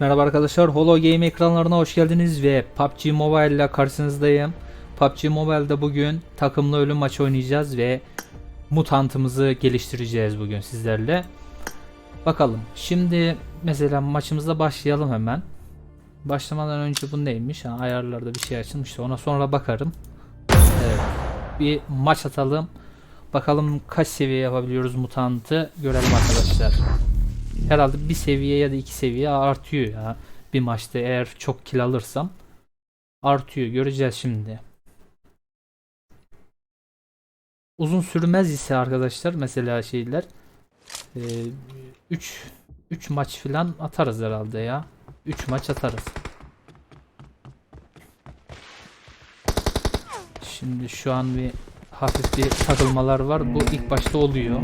Merhaba arkadaşlar, Holo Game ekranlarına hoş geldiniz ve PUBG Mobile ile karşınızdayım. PUBG Mobile'da bugün takımlı ölüm maçı oynayacağız ve mutantımızı geliştireceğiz bugün sizlerle. Bakalım. Şimdi mesela maçımıza başlayalım hemen. Başlamadan önce bu neymiş? Ha, ayarlarda bir şey açılmıştı. Ona sonra bakarım. Evet. Bir maç atalım. Bakalım kaç seviye yapabiliyoruz mutantı görelim arkadaşlar. Herhalde bir seviye ya da iki seviye artıyor ya. Bir maçta eğer çok kill alırsam artıyor. Göreceğiz şimdi. Uzun sürmez ise arkadaşlar mesela şeyler 3 3 maç falan atarız herhalde ya. 3 maç atarız. Şimdi şu an bir hafif bir takılmalar var. Bu ilk başta oluyor.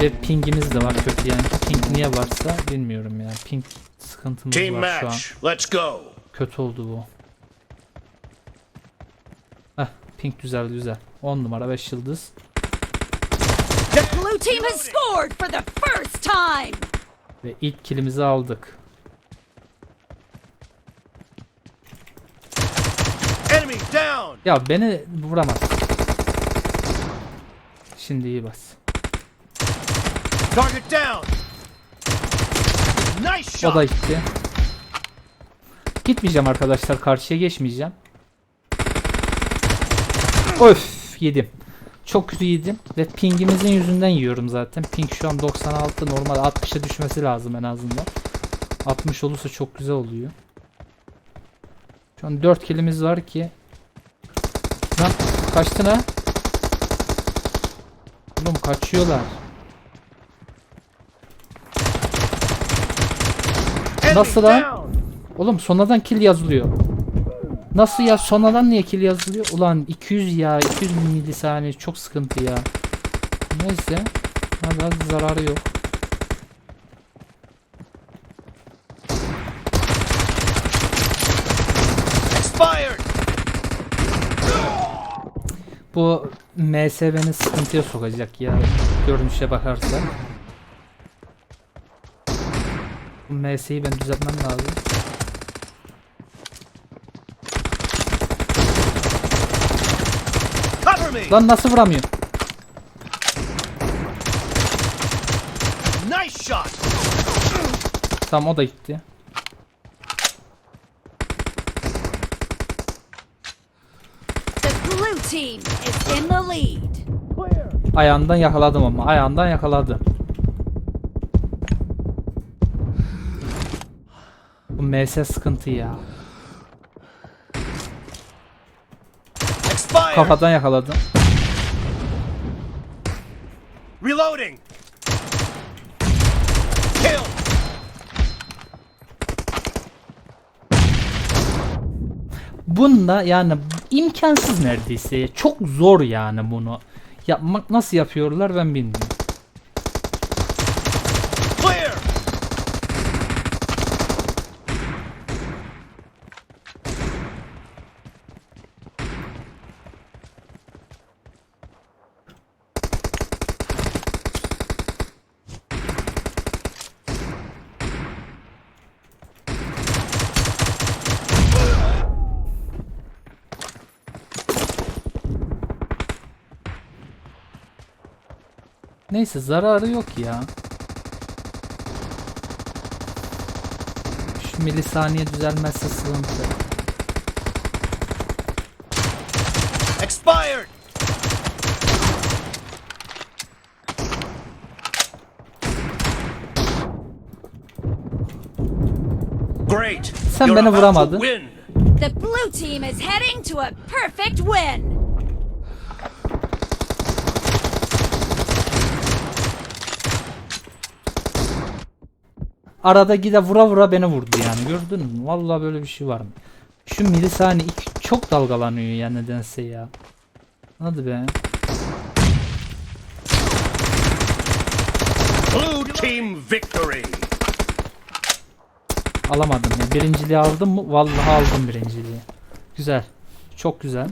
Ve pingimiz de var kötü yani. Ping niye varsa bilmiyorum ya. Ping sıkıntımız Team var şu an. Let's go. Kötü oldu bu. Heh, ping güzel güzel. 10 numara 5 yıldız. The blue team has scored for the first time! Ve ilk kilimizi aldık. Enemy down. Ya beni vuramaz. Şimdi iyi bas. Target down. Nice O da shot. gitti. Gitmeyeceğim arkadaşlar. Karşıya geçmeyeceğim. Öf yedim. Çok kötü yedim. Ve pingimizin yüzünden yiyorum zaten. Ping şu an 96. Normal 60'a düşmesi lazım en azından. 60 olursa çok güzel oluyor. Şu an 4 kilimiz var ki. Lan kaçtın ha? Oğlum kaçıyorlar. Nasıl lan? Oğlum sonradan kill yazılıyor. Nasıl ya? Sonradan niye kill yazılıyor? Ulan 200 ya. 200 milisaniye çok sıkıntı ya. Neyse. Hadi zararı yok. Bu MS beni sıkıntıya sokacak ya. Görünüşe bakarsan. Bu MS'yi ben düzeltmem lazım. Cover me. Lan nasıl vuramıyor? Nice shot. Tamam o da gitti. The blue team is in the lead. Ayağından yakaladım ama. Ayağından yakaladım. Bu MS sıkıntı ya. Kafadan yakaladım. Reloading. Kill. Bunda yani imkansız neredeyse. Çok zor yani bunu. Yapmak nasıl yapıyorlar ben bilmiyorum. Neyse zararı yok ya. Şu milisaniye düzelmezse sıkıntı. Expired. Great. Sen beni vuramadın. The blue team is heading to a perfect win! Arada gide vura vura beni vurdu yani gördün mü? Vallahi böyle bir şey var mı? Şu milisaniye iki- çok dalgalanıyor ya nedense ya. Hadi be. Blue team victory. Alamadım ya. Birinciliği aldım mı? Vallahi aldım birinciliği. Güzel. Çok güzel.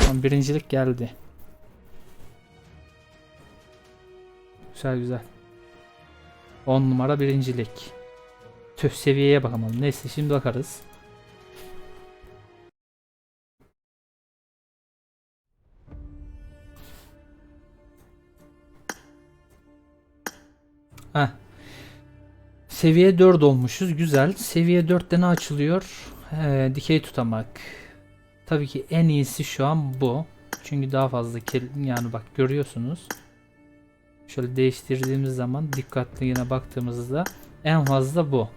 Tamam, birincilik geldi. Güzel güzel. 10 numara birincilik. Tüh seviyeye bakalım. Neyse şimdi bakarız. Heh. Seviye 4 olmuşuz. Güzel. Seviye 4'te ne açılıyor? Ee, dikey tutamak. Tabii ki en iyisi şu an bu. Çünkü daha fazla yani bak görüyorsunuz. Şöyle değiştirdiğimiz zaman dikkatli yine baktığımızda en fazla bu.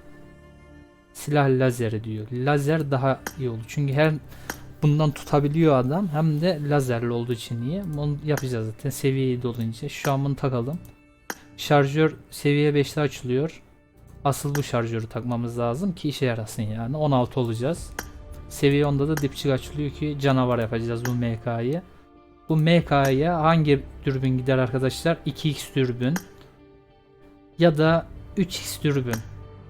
Silah lazeri diyor. Lazer daha iyi olur. Çünkü her bundan tutabiliyor adam hem de lazerli olduğu için iyi. Onu yapacağız zaten seviye 7 olunca. Şu an bunu takalım. Şarjör seviye 5'te açılıyor. Asıl bu şarjörü takmamız lazım ki işe yarasın yani. 16 olacağız. Seviye 10'da da dipçik açılıyor ki canavar yapacağız bu MK'yı. Bu MK'ya hangi dürbün gider arkadaşlar? 2x dürbün ya da 3x dürbün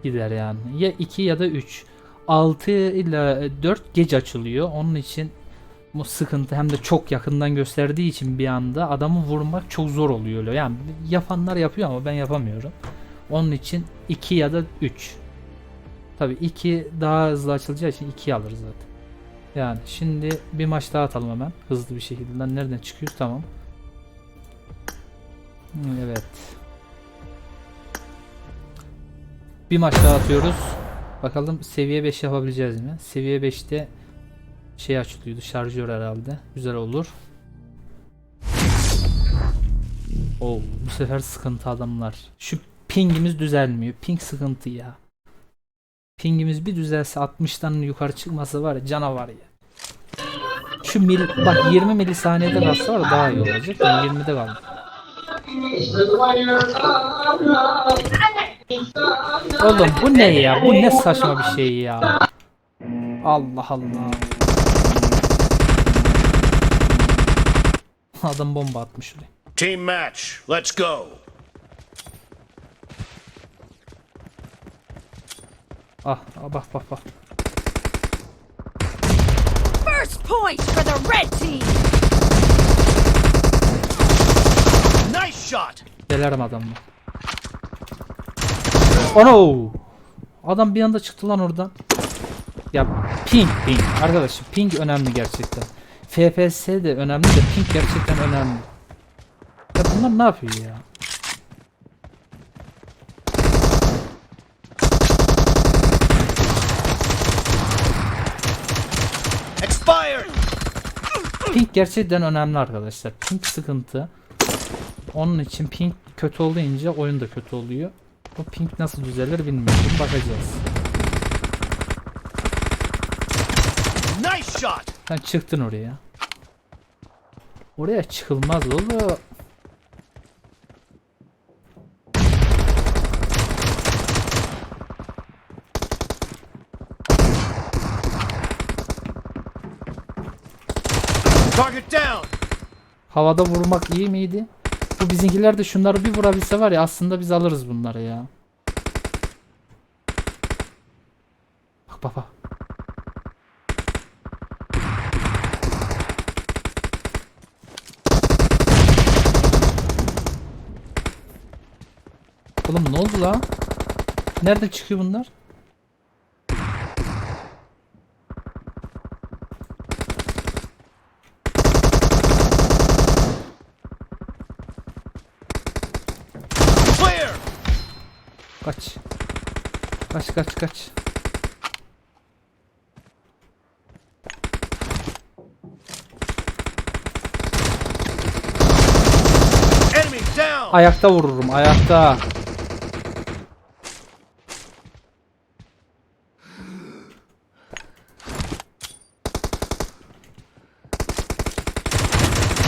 gider yani. Ya 2 ya da 3. 6 ile 4 geç açılıyor. Onun için bu sıkıntı hem de çok yakından gösterdiği için bir anda adamı vurmak çok zor oluyor. Yani yapanlar yapıyor ama ben yapamıyorum. Onun için 2 ya da 3. Tabii 2 daha hızlı açılacağı için 2 alırız zaten. Yani şimdi bir maç daha atalım hemen hızlı bir şekilde. Lan nereden çıkıyoruz? Tamam. Evet. Bir maç daha atıyoruz. Bakalım seviye 5 yapabileceğiz mi? Seviye 5'te şey açılıyordu şarjör herhalde. Güzel olur. Oo, bu sefer sıkıntı adamlar. Şu pingimiz düzelmiyor. Ping sıkıntı ya. Pingimiz bir düzelse 60'tan yukarı çıkması var ya canavar ya. Şu mil bak 20 milisaniyede kalsa var daha iyi olacak. Yani 20'de kaldı. Oğlum bu ne ya? Bu ne saçma bir şey ya. Allah Allah. Adam bomba atmış şuraya. Team match. Let's go. Ah, ah bak bak bak. First point for the red team. Nice shot. Delerim adamı. Ono! Adam bir anda çıktı lan oradan. Ya ping ping arkadaşım ping önemli gerçekten. FPS de önemli de ping gerçekten önemli. Ya bunlar ne yapıyor ya? Expired. Ping gerçekten önemli arkadaşlar. Ping sıkıntı. Onun için ping kötü olunca oyun da kötü oluyor. Bu ping nasıl düzelir bilmiyorum. Bakacağız. Nice shot. Sen çıktın oraya. Oraya çıkılmaz oğlum. Target down. Havada vurmak iyi miydi? Bu bizimkiler de şunları bir vurabilse var ya aslında biz alırız bunları ya. Bak bak bak. Oğlum ne oldu la? Nerede çıkıyor bunlar? Kaç. Kaç kaç kaç. Ayakta vururum ayakta.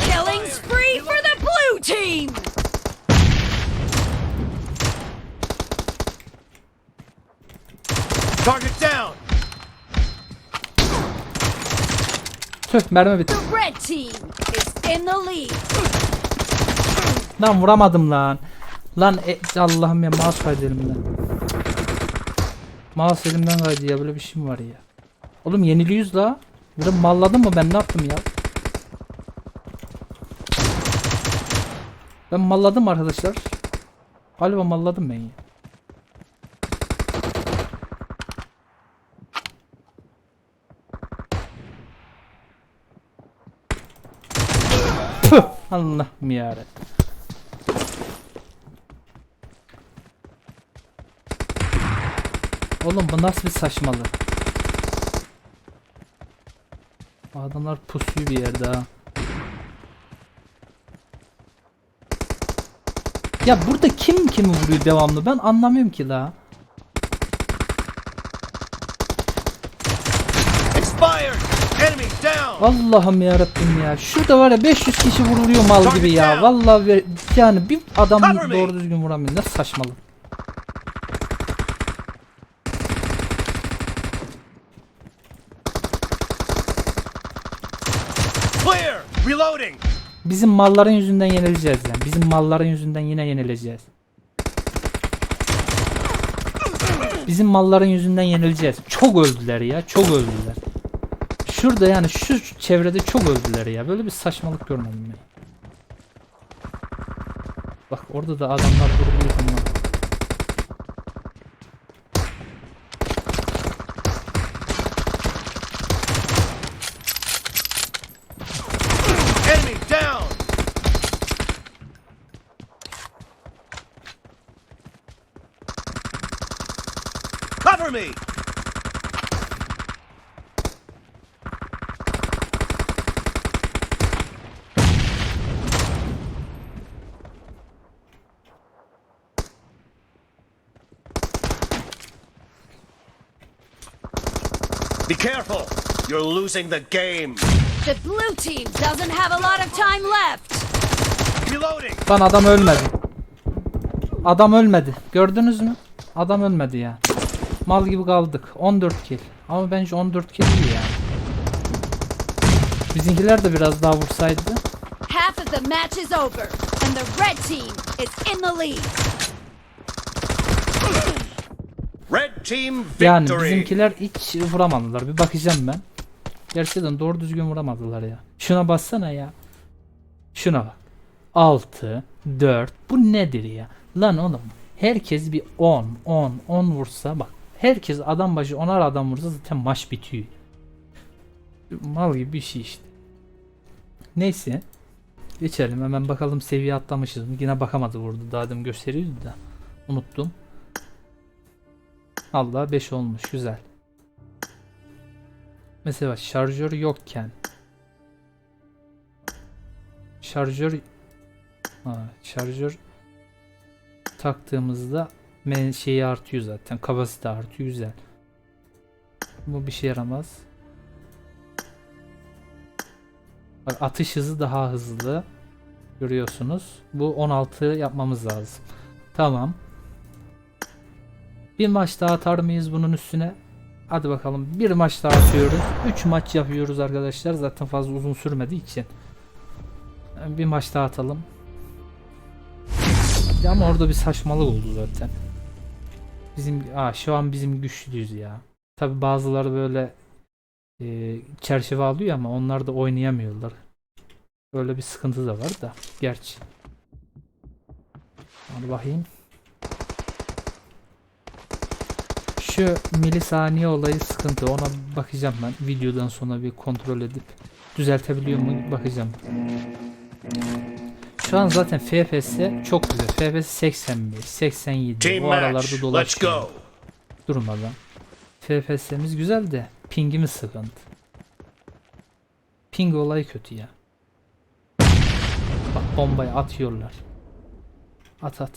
Killing spree for the blue team. Target down. Tüh mermi bitti. The red team is in the lead. Lan vuramadım lan. Lan e, Allah'ım ya mouse kaydı elimden. Mouse elimden kaydı ya böyle bir şey mi var ya? Oğlum yeniliyoruz la. Burada malladım mı ben ne yaptım ya? Ben malladım arkadaşlar. Galiba malladım ben ya. Allah'ım yarabbim. Oğlum bu nasıl bir saçmalık? Bu Adamlar pusuyu bir yerde ha. Ya burada kim kimi vuruyor devamlı ben anlamıyorum ki la. Expired! Allah'ım yarabbim ya. Şurada var ya 500 kişi vuruluyor mal gibi ya. Vallahi yani bir adam doğru düzgün vuramıyor. Ne saçmalık. Clear! Reloading! Bizim malların yüzünden yenileceğiz yani. Bizim malların yüzünden yine yenileceğiz. Bizim malların yüzünden yenileceğiz. Çok öldüler ya. Çok öldüler. Şurada yani şu çevrede çok öldüler ya. Böyle bir saçmalık görmedim ben. Bak orada da adamlar. Enemy down! Cover me! Be careful! You're losing the game! The blue team doesn't have a lot of time left. Reloading! Lan adam ölmedi. Adam ölmedi. Gördünüz mü? Adam ölmedi ya. Mal gibi kaldık. 14 kill. Ama bence 14 kill iyi ya. Bizimkiler de biraz daha vursaydı. Half of the match is over, and the red team is in the lead. Red team Yani bizimkiler hiç vuramadılar. Bir bakacağım ben. Gerçekten doğru düzgün vuramadılar ya. Şuna bassana ya. Şuna bak. 6, 4. Bu nedir ya? Lan oğlum. Herkes bir 10, 10, 10 vursa bak. Herkes adam başı 10'ar adam vursa zaten maç bitiyor. Mal gibi bir şey işte. Neyse. Geçelim hemen bakalım seviye atlamışız mı? Yine bakamadı vurdu. Daha demin gösteriyordu da. Unuttum. Allah 5 olmuş güzel. Mesela şarjör yokken şarjör ha, şarjör taktığımızda men şeyi artıyor zaten kapasite artıyor güzel. Bu bir şey yaramaz. Atış hızı daha hızlı. Görüyorsunuz. Bu 16 yapmamız lazım. Tamam. Bir maç daha atar mıyız bunun üstüne? Hadi bakalım. Bir maç daha atıyoruz. 3 maç yapıyoruz arkadaşlar. Zaten fazla uzun sürmediği için. Bir maç daha atalım. Ama orada bir saçmalık oldu zaten. Bizim aa, şu an bizim güçlüyüz ya. Tabi bazıları böyle e, çerçeve alıyor ama onlar da oynayamıyorlar. Öyle bir sıkıntı da var da. Gerçi. Hadi bakayım. Şu milisaniye olayı sıkıntı. Ona bakacağım ben. Videodan sonra bir kontrol edip düzeltebiliyor mu bakacağım. Şu an zaten FPS çok güzel. FPS 85, 87. Team match! aralarda dolaşıyor. Durmadan. FPS'imiz güzel de pingimiz sıkıntı. Ping olayı kötü ya. Bak bombayı atıyorlar. At at.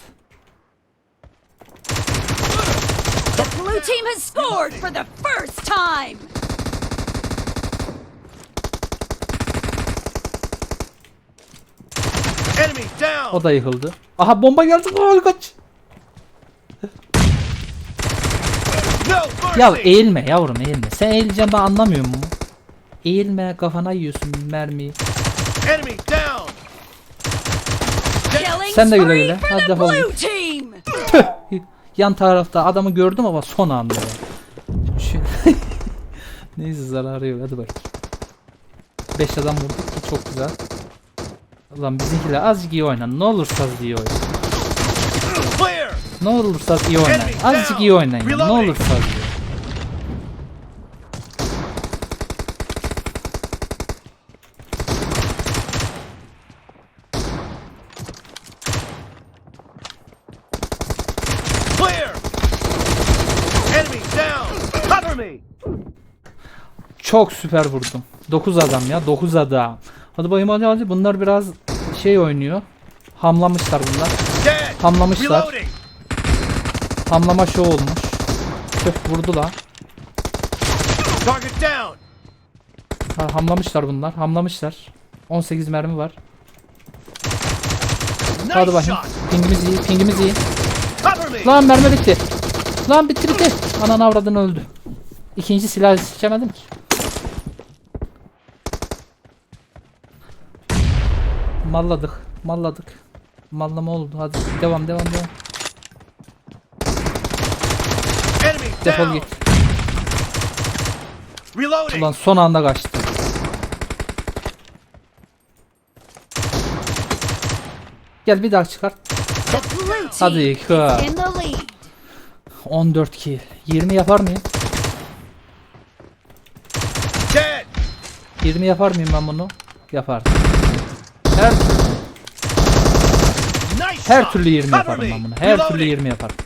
The blue team has scored for the first time. Enemy down! O da yıkıldı. Aha bomba geldi. Aa, kaç. No Ya eğilme yavrum eğilme. Sen eğileceğim ben anlamıyorum mu? Eğilme kafana yiyorsun mermiyi. Enemy down! Killing Sen de güle güle. Hadi defol blue git. team. Tüh! Yan tarafta adamı gördüm ama son anda. Şu- Neyse zararı yok hadi bak. 5 adam vurduk ki çok güzel. Ulan bizimkiler azıcık iyi oynayın. Ne olursa az iyi oynayın. Ne olursa az iyi oynayın. Azıcık iyi oynayın. Ne Reloading. olursa az iyi. me! Çok süper vurdum. 9 adam ya 9 adam. Hadi bayım hadi hadi bunlar biraz şey oynuyor. Hamlamışlar bunlar. Hamlamışlar. Hamlama şov olmuş. Tüh vurdu la. Ha, hamlamışlar bunlar. Hamlamışlar. 18 mermi var. Hadi bakayım. Pingimiz iyi. Pingimiz iyi. Lan mermi bitti. Lan bitti bitti. Ananı avradın öldü. İkinci silah seçemedim ki. Malladık. Malladık. Mallama oldu. Hadi devam devam devam. Enemy Defol git. Reloading! Ulan son anda kaçtı. Gel bir daha çıkart. Hadi is kı. in the lead. 14 kill. 20 yapar mıyım? Dead! 20 yapar mıyım ben bunu? Yapardım. Her her türlü 20 Cover yaparım ben bunu. Her türlü Reloading! 20 yaparım.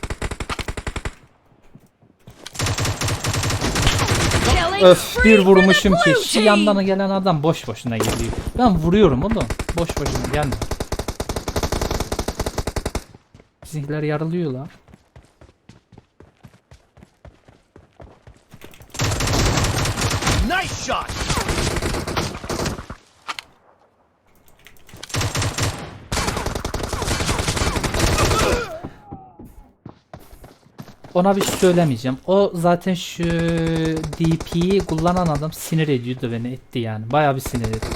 Öf bir vurmuşum ki şu yandan gelen adam boş boşuna geliyor. Ben vuruyorum oğlum. Boş boşuna gelme. Bizimkiler yarılıyor la. Nice shot! Ona bir şey söylemeyeceğim. O zaten şu DP'yi kullanan adam sinir ediyordu beni etti yani. Bayağı bir sinir etti.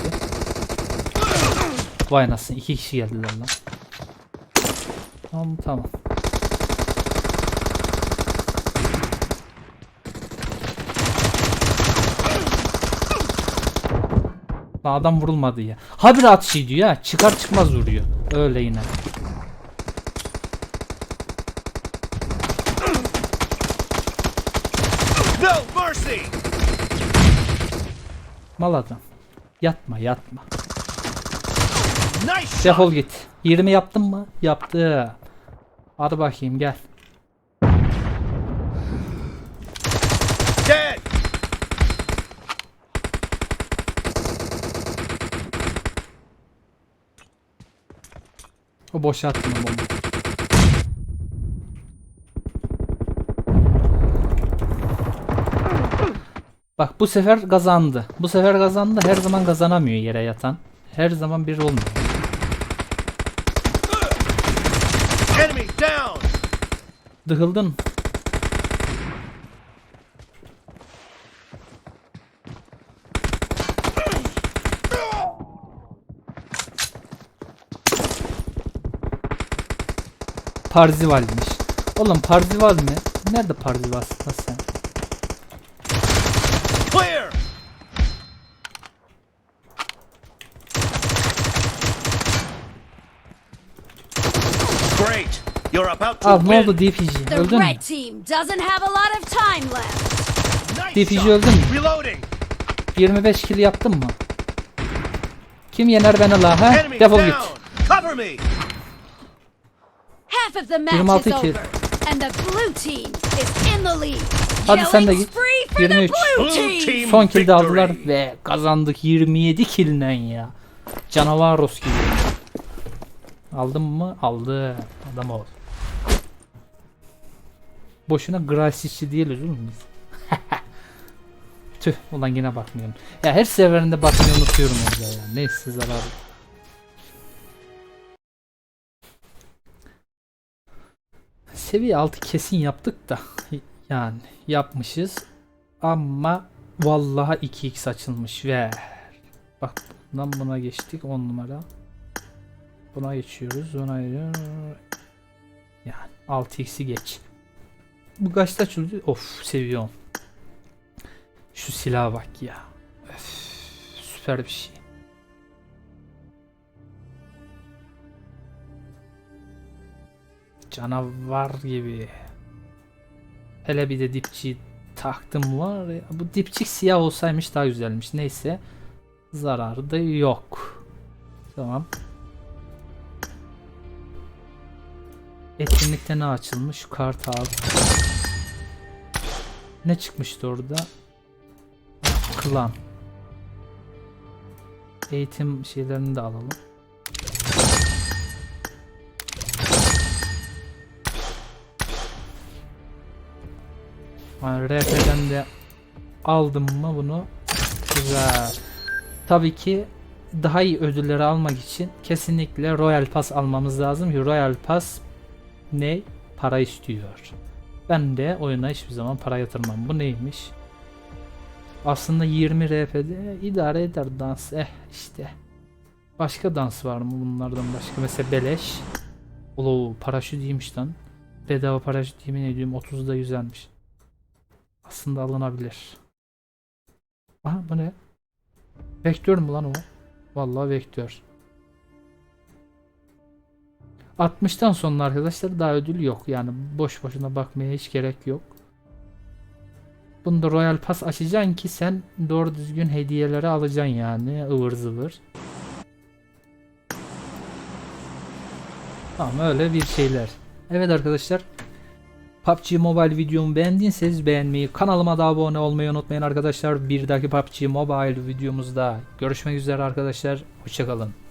Vay nasıl iki kişi geldiler lan. Tamam tamam. Adam vurulmadı ya. Habire atış ediyor ya. Çıkar çıkmaz vuruyor. Öyle yine. No mercy! Mal adam. Yatma yatma. Nice! Defol git. 20 yaptın mı? Yaptı. Hadi bakayım gel. Dead! O boşa attım o bombayı. Bak bu sefer kazandı. Bu sefer kazandı. Her zaman kazanamıyor yere yatan. Her zaman bir olmuyor. Enemy down! Dıhıldın. Parzival'miş. Oğlum Parzival mi? Nerede Parzival sen? Al ne oldu DPG? The Öldün mü? red team doesn't have a lot of time left. Nice DPG shot. öldü mü? Reloading! 25 kill yaptın mı? Kim yener beni la ha? Defol git. Cover me! Half of the match 26 is kill. over, and the blue team is in the lead. Hadi sen de git. spree for the 23. blue Blue team. team Son kill de aldılar ve kazandık 27 kill'den ya. Canavaros gibi. Aldım mı? Aldı. Adam ol. Boşuna Grasic'i değiliz oğlum biz. Tüh ulan yine bakmıyorum. Ya her seferinde bakmayı unutuyorum orada ya. Neyse zarar. Seviye 6 kesin yaptık da. Yani yapmışız. Ama vallahi 2x açılmış ve bak bundan buna geçtik 10 numara. Buna geçiyoruz. Buna yani 6x'i geç. Bu kaçta açıldı? Of seviye 10. Şu silaha bak ya. Öf, süper bir şey. Canavar gibi. Hele bir de dipçi taktım var ya. Bu dipçik siyah olsaymış daha güzelmiş. Neyse. Zararı da yok. Tamam. Etkinlikte ne açılmış? Kart al. Ne çıkmıştı orada? Klan. Eğitim şeylerini de alalım. Yani RP'den de aldım mı bunu? Güzel. Tabii ki daha iyi ödülleri almak için kesinlikle Royal Pass almamız lazım Royal Pass ne? Para istiyor. Ben de oyuna hiçbir zaman para yatırmam. Bu neymiş? Aslında 20 RP'de idare eder dans. Eh işte. Başka dans var mı bunlardan başka? Mesela beleş. Olo paraşüt iyiymiş lan. Bedava paraşüt yemin ediyorum 30'da güzelmiş. Aslında alınabilir. Aha bu ne? Vektör mü lan o? Vallahi vektör. 60'tan sonra arkadaşlar daha ödül yok. Yani boş boşuna bakmaya hiç gerek yok. Bunda Royal Pass açacaksın ki sen doğru düzgün hediyeleri alacaksın yani ıvır zıvır. Tamam öyle bir şeyler. Evet arkadaşlar. PUBG Mobile videomu beğendiyseniz beğenmeyi, kanalıma da abone olmayı unutmayın arkadaşlar. Bir dahaki PUBG Mobile videomuzda görüşmek üzere arkadaşlar. Hoşçakalın.